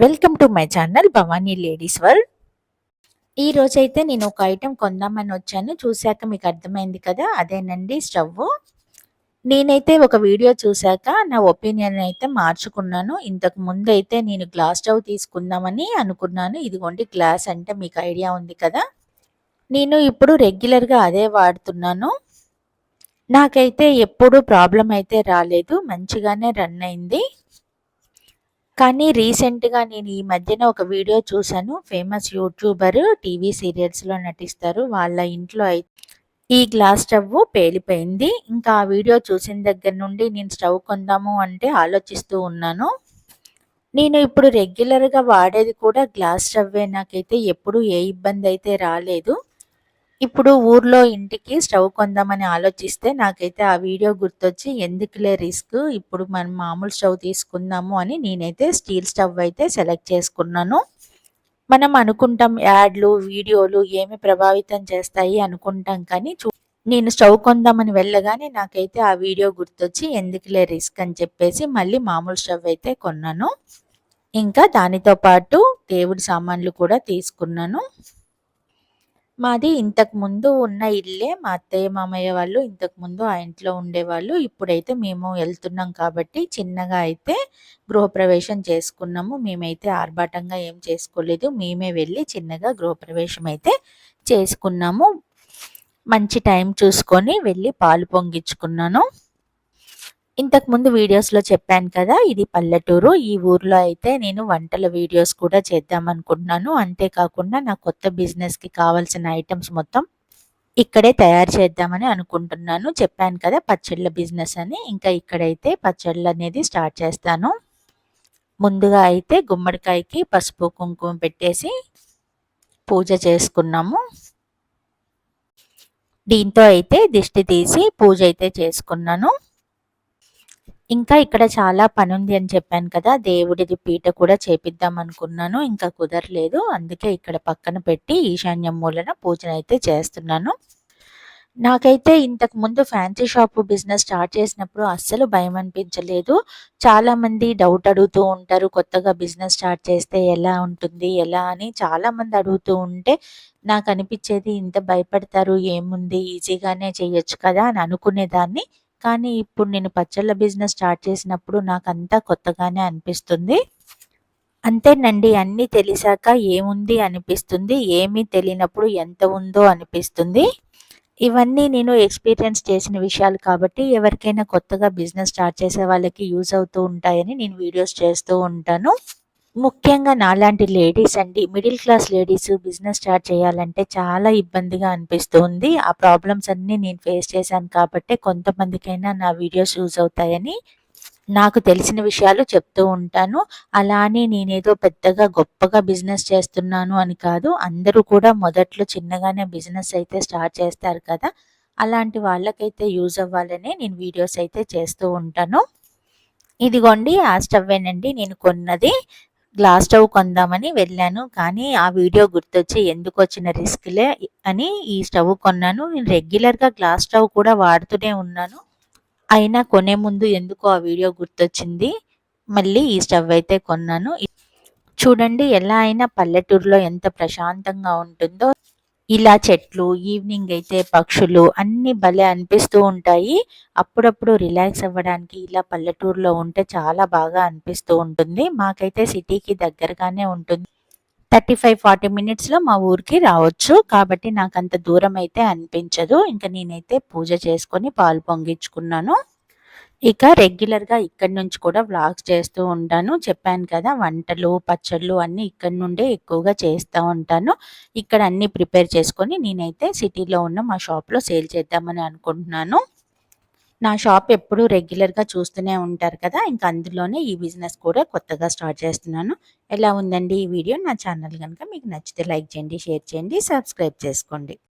Welcome to my channel Bhavani ladies world ఈ రోజైతే నేను ఒక ఐటెం కొందామని వచ్చాను. చూశాక మీకు అర్థమైంది కదా అదేనండి స్టవ్. నేనైతే ఒక వీడియో చూశాక నా ఒపీనియన్ అయితే మార్చుకున్నాను. ఇంతకు ముందు అయితే నేను గ్లాస్ స్టవ్ తీసుకుందామని అనుకున్నాను. ఇదిగోండి గ్లాస్ అంటే మీకు ఐడియా ఉంది కదా. నేను ఇప్పుడు రెగ్యులర్గా అదే వాడుతున్నాను. నాకైతే ఎప్పుడు ప్రాబ్లం అయితే రాలేదు. మంచిగానే రన్ అయింది. కానీ రీసెంట్గా నేను ఈ మధ్యన ఒక వీడియో చూశాను. ఫేమస్ యూట్యూబర్ టీవీ సీరియల్స్లో నటిస్తారు. వాళ్ళ ఇంట్లో అయితే ఈ గ్లాస్ స్టవ్ పేలిపోయింది. ఇంకా ఆ వీడియో చూసిన దగ్గర నుండి నేను స్టవ్ కొందాము అంటే ఆలోచిస్తూ ఉన్నాను. నేను ఇప్పుడు రెగ్యులర్గా వాడేది కూడా గ్లాస్ స్టవ్వే. నాకైతే ఎప్పుడు ఏ ఇబ్బంది అయితే రాలేదు. ఇప్పుడు ఊర్లో ఇంటికి స్టవ్ కొందామని ఆలోచిస్తే నాకైతే ఆ వీడియో గుర్తొచ్చి ఎందుకులే రిస్క్? ఇప్పుడు మనం మామూలు స్టవ్ తీసుకుందాము అని నేనైతే స్టీల్ స్టవ్ అయితే సెలెక్ట్ చేసుకున్నాను. మనం అనుకుంటాం యాడ్లు వీడియోలు ఏమి ప్రభావితం చేస్తాయి అనుకుంటాం కానీ చూ నేను స్టవ్ కొందామని వెళ్ళగానే నాకైతే ఆ వీడియో గుర్తొచ్చి ఎందుకులే రిస్క్? అని చెప్పేసి మళ్ళీ మామూలు స్టవ్ అయితే కొన్నాను. ఇంకా దానితో పాటు దేవుడి సామాన్లు కూడా తీసుకున్నాను. మాది ఇంతకు ముందు ఉన్న ఇల్లే మా అత్తయ్య మామయ్య వాళ్ళు ఇంతకు ముందు ఆ ఇంట్లో ఉండేవాళ్ళు. ఇప్పుడైతే మేము వెళ్తున్నాం కాబట్టి చిన్నగా అయితే గృహప్రవేశం చేసుకున్నాము. మేమైతే ఆర్భాటంగా ఏం చేసుకోలేదు. మేమే వెళ్ళి చిన్నగా గృహప్రవేశం అయితే చేసుకున్నాము. మంచి టైం చూసుకొని వెళ్ళి పాలు పొంగించుకున్నాను. ఇంతకుముందు వీడియోస్లో చెప్పాను కదా ఇది పల్లెటూరు. ఈ ఊర్లో అయితే నేను వంటల వీడియోస్ కూడా చేద్దాం అనుకుంటున్నాను. అంతేకాకుండా నా కొత్త బిజినెస్కి కావాల్సిన ఐటమ్స్ మొత్తం ఇక్కడే తయారు చేద్దామని అనుకుంటున్నాను. చెప్పాను కదా పచ్చళ్ళ బిజినెస్ అని. ఇంకా ఇక్కడైతే పచ్చళ్ళు అనేది స్టార్ట్ చేస్తాను. ముందుగా అయితే గుమ్మడికాయకి పసుపు కుంకుమ పెట్టేసి పూజ చేసుకున్నాము. దీంతో అయితే దిష్టి తీసి పూజ అయితే చేసుకున్నాను. ఇంకా ఇక్కడ చాలా పని ఉంది అని చెప్పాను కదా దేవుడిది పీట కూడా చేపిద్దాం అనుకున్నాను ఇంకా కుదరలేదు. అందుకే ఇక్కడ పక్కన పెట్టి ఈశాన్య మూలన పూజన అయితే చేస్తున్నాను. నాకైతే ఇంతకు ముందు ఫ్యాన్సీ షాప్ బిజినెస్ స్టార్ట్ చేసినప్పుడు అస్సలు భయం అనిపించలేదు. చాలా మంది డౌట్ అడుగుతూ ఉంటారు కొత్తగా బిజినెస్ స్టార్ట్ చేస్తే ఎలా ఉంటుంది ఎలా అని చాలా మంది అడుగుతూ ఉంటే నాకు అనిపించేది ఇంత భయపడతారు ఏముంది ఈజీగానే చేయొచ్చు కదా అని అనుకునేదాన్ని. కానీ ఇప్పుడు నేను పచ్చళ్ళ బిజినెస్ స్టార్ట్ చేసినప్పుడు నాకు అంతా కొత్తగానే అనిపిస్తుంది. అంతేనండి అన్నీ తెలిసాక ఏముంది అనిపిస్తుంది ఏమీ తెలియనప్పుడు ఎంత ఉందో అనిపిస్తుంది. ఇవన్నీ నేను ఎక్స్పీరియన్స్ చేసిన విషయాలు కాబట్టి ఎవరికైనా కొత్తగా బిజినెస్ స్టార్ట్ చేసే వాళ్ళకి యూజ్ అవుతూ ఉంటాయని నేను వీడియోస్ చేస్తూ ఉంటాను. ముఖ్యంగా నాలాంటి లేడీస్ అండి middle class ladies business start చేయాలంటే చాలా ఇబ్బందిగా అనిపిస్తుంది. ఆ ప్రాబ్లమ్స్ అన్నీ నేను ఫేస్ చేశాను కాబట్టి కొంతమందికైనా నా వీడియోస్ యూజ్ అవుతాయని నాకు తెలిసిన విషయాలు చెప్తూ ఉంటాను. అలానే నేనేదో పెద్దగా గొప్పగా బిజినెస్ చేస్తున్నాను అని కాదు అందరూ కూడా మొదట్లో చిన్నగానే బిజినెస్ అయితే స్టార్ట్ చేస్తారు కదా అలాంటి వాళ్ళకైతే యూజ్ అవ్వాలనే నేను వీడియోస్ అయితే చేస్తూ ఉంటాను. ఇదిగోండి ఆ స్టవ్ ఏనండి నేను కొన్నది. గ్లాస్ స్టవ్ కొందామని వెళ్ళాను. కానీ ఆ వీడియో గుర్తొచ్చి ఎందుకు వచ్చిన రిస్క్లే అని ఈ స్టవ్ కొన్నాను. నేను రెగ్యులర్గా గ్లాస్ స్టవ్ కూడా వాడుతూనే ఉన్నాను. అయినా కొనే ముందు ఎందుకో ఆ వీడియో గుర్తొచ్చింది. మళ్ళీ ఈ స్టవ్ అయితే కొన్నాను. చూడండి ఎలా అయినా పల్లెటూరులో ఎంత ప్రశాంతంగా ఉంటుందో. ఇలా చెట్లు ఈవినింగ్ అయితే పక్షులు అన్నీ భలే అనిపిస్తూ ఉంటాయి. అప్పుడప్పుడు రిలాక్స్ అవ్వడానికి ఇలా పల్లెటూరులో ఉంటే చాలా బాగా అనిపిస్తూ ఉంటుంది. మాకైతే సిటీకి దగ్గరగానే ఉంటుంది. థర్టీ ఫైవ్ ఫార్టీ మినిట్స్లో మా ఊరికి రావచ్చు. కాబట్టి నాకు అంత దూరం అయితే అనిపించదు. ఇంకా నేనైతే పూజ చేసుకొని పాలు పొంగించుకున్నాను. ఇక రెగ్యులర్గా ఇక్కడి నుంచి కూడా వ్లాగ్స్ చేస్తూ ఉంటాను. చెప్పాను కదా వంటలు పచ్చళ్ళు అన్నీ ఇక్కడ నుండే ఎక్కువగా చేస్తూ ఉంటాను. ఇక్కడ అన్నీ ప్రిపేర్ చేసుకొని నేనైతే సిటీలో ఉన్న మా షాప్లో సేల్ చేద్దామని అనుకుంటున్నాను. నా షాప్ ఎప్పుడు రెగ్యులర్గా చూస్తూనే ఉంటారు కదా ఇంకా అందులోనే ఈ బిజినెస్ కూడా కొత్తగా స్టార్ట్ చేస్తున్నాను. ఎలా ఉందండి ఈ వీడియో? నా ఛానల్ కనుక మీకు నచ్చితే లైక్ చేయండి షేర్ చేయండి సబ్స్క్రైబ్ చేసుకోండి.